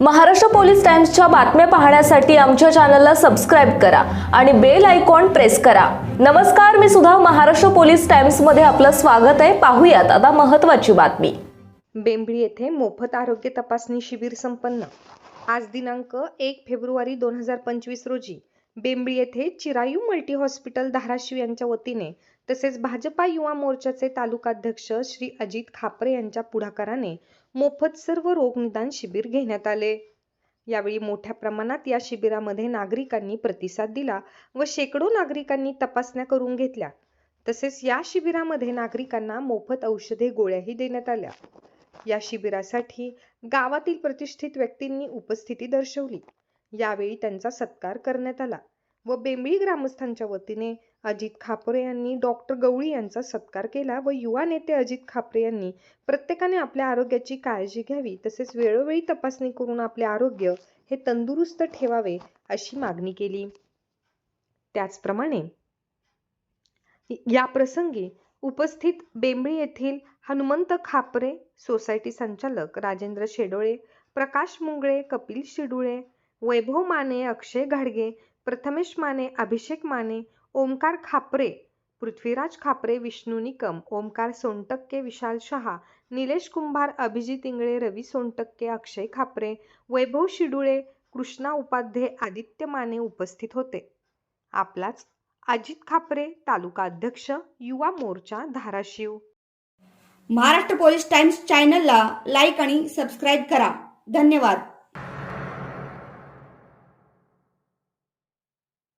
Maharashtra police टाइम्सच्या बातम्या पाहण्यासाठी आमच्या चॅनलला सबस्क्राईब करा आणि बेल आयकॉन प्रेस करा. नमस्कार मी सुद्धा महाराष्ट्र पोलीस टाइम्समध्ये आपलं स्वागत आहे. पाहूयात आता महत्त्वाची बातमी. बेंबळी येथे मोफत आरोग्य तपासणी शिबिर संपन्न. आज दिनांक एक फेब्रुवारी दोन हजार पंचवीस रोजी बेंबळी येथे चिरायू मल्टी हॉस्पिटल धाराशिव यांच्या वतीने तसेच भाजपा युवा मोर्चाचे तालुकाध्यक्ष श्री अजित खापरे यांच्या पुढाकाराने मोफत सर्व रोग निदान शिबिर घेण्यात आले. यावेळी मोठ्या प्रमाणात या शिबिरामध्ये नागरिकांनी प्रतिसाद दिला व शेकडो नागरिकांनी तपासण्या करून घेतल्या. तसेच या शिबिरामध्ये नागरिकांना मोफत औषधे गोळ्याही देण्यात आल्या. या शिबिरासाठी गावातील प्रतिष्ठित व्यक्तींनी उपस्थिती दर्शवली. यावेळी त्यांचा सत्कार करण्यात आला व बेंबळी ग्रामस्थांच्या वतीने अजित खापरे यांनी डॉक्टर गवळी यांचा सत्कार केला व युवा नेते अजित खापरे यांनी प्रत्येकाने आपल्या आरोग्याची काळजी घ्यावी तसेच वेळोवेळी तपासणी करून आपले आरोग्य हे तंदुरुस्त ठेवावे अशी मागणी केली. त्याचप्रमाणे या प्रसंगी उपस्थित बेंबळी येथील हनुमंत खापरे सोसायटी संचालक राजेंद्र शेडोळे प्रकाश मुंगळे कपिल शिडुळे वैभव माने अक्षय घाडगे प्रथमेश माने अभिषेक माने ओमकार खापरे पृथ्वीराज खापरे विष्णू निकम ओमकार सोनटक्के विशाल शहा निलेश कुंभार अभिजित इंगळे रवी सोनटक्के अक्षय खापरे वैभव शिडुळे कृष्णा उपाध्ये आदित्य माने उपस्थित होते. आपलाच अजित खापरे तालुका अध्यक्ष युवा मोर्चा धाराशिव. महाराष्ट्र पोलीस टाइम्स चॅनलला लाईक आणि सबस्क्राईब करा. धन्यवाद.